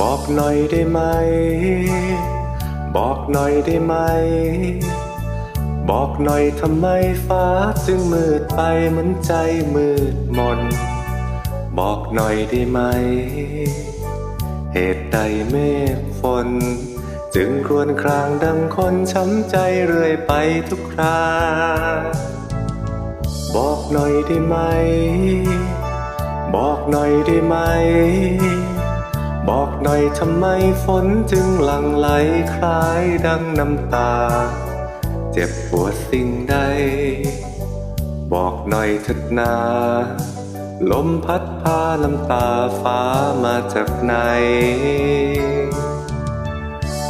บอกหน่อยได้ไหม บอกหน่อยได้ไหม บอกหน่อยทำไมฟ้าจึงมืดไปเหมือนใจมืดมน บอกหน่อยได้ไหม เหตุใดเมฆฝนจึงครวญครางดังคนช้ำใจเรื่อยไปทุกคราบอกหน่อยได้ไหม บอกหน่อยได้ไหม ทำไมฝนจึงหลั่งไหลคล้ายดังน้ำตา เจ็บปวดสิ่งใด บอกหน่อยเถิดนา ลมพัดพาน้ำตาฟ้ามาจากไหน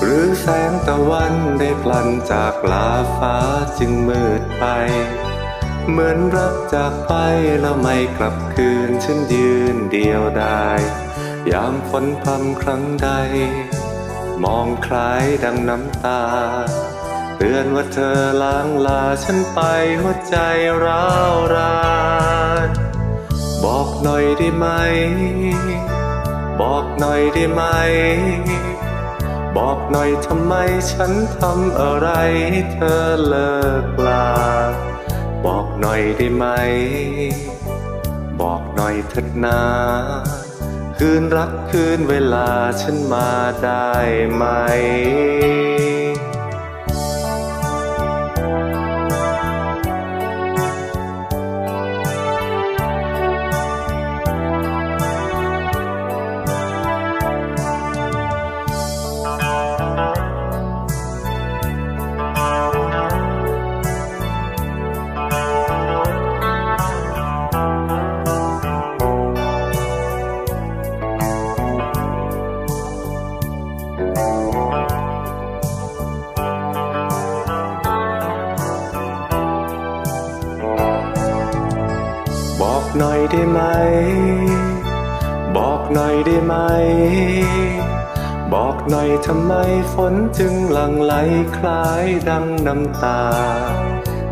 หรือแสงตะวันได้พลันจากลาฟ้าจึงมืดไป เหมือนรักจากไปแล้วไม่กลับคืนฉันยืนเดียวได้ย ยามฝนพรำครั้งใด มองคล้ายดังน้ำตา เตือนว่าเธอล้างลาฉันไปหัวใจร้าวรานบอกหน่อยได้ไหม บอกหน่อยได้ไหม บอกหน่อยทำไมฉันทำอะไรให้เธอเลิกลา บอกหน่อยได้ไหม บอกหน่อยเถิดนา คืนรักคืนเวลาฉันมาได้ไหม หน่อยได้ไหม บอกหน่อยได้ไหม บอกหน่อยทำไมฝนจึงหลั่งไหลคล้ายดังน้ำตา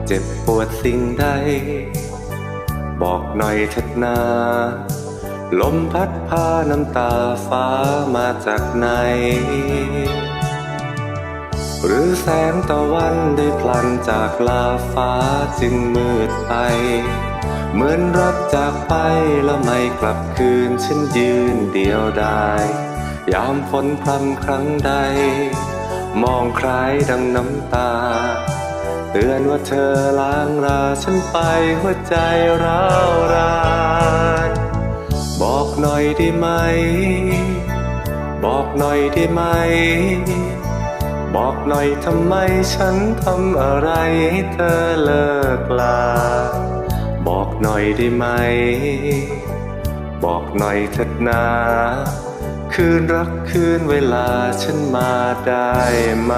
เจ็บปวดสิ่งใด บอกหน่อยเถิดนาลมพัดพาน้ำตาฟ้ามาจากไหน หรือแสงตะวันได้พลันจากลาฟ้าจึงมืดไป เหมือนรักจากไปแล้วไม่กลับคืนฉันยืนเดียวได้ยามฝนพรำครั้งใด มองคล้ายดังน้ำตา เตือนว่าเธอล้างราฉันไปหัวใจร้าวรานบอกหน่อยได้ไหม บอกหน่อยได้ไหม บอกหน่อยทำไมฉันทำอะไรให้เธอเลิกลา บอกหน่อยได้ไหม บอกหน่อยเถิดนาคืนรักคืนเวลาฉันมาได้ไหม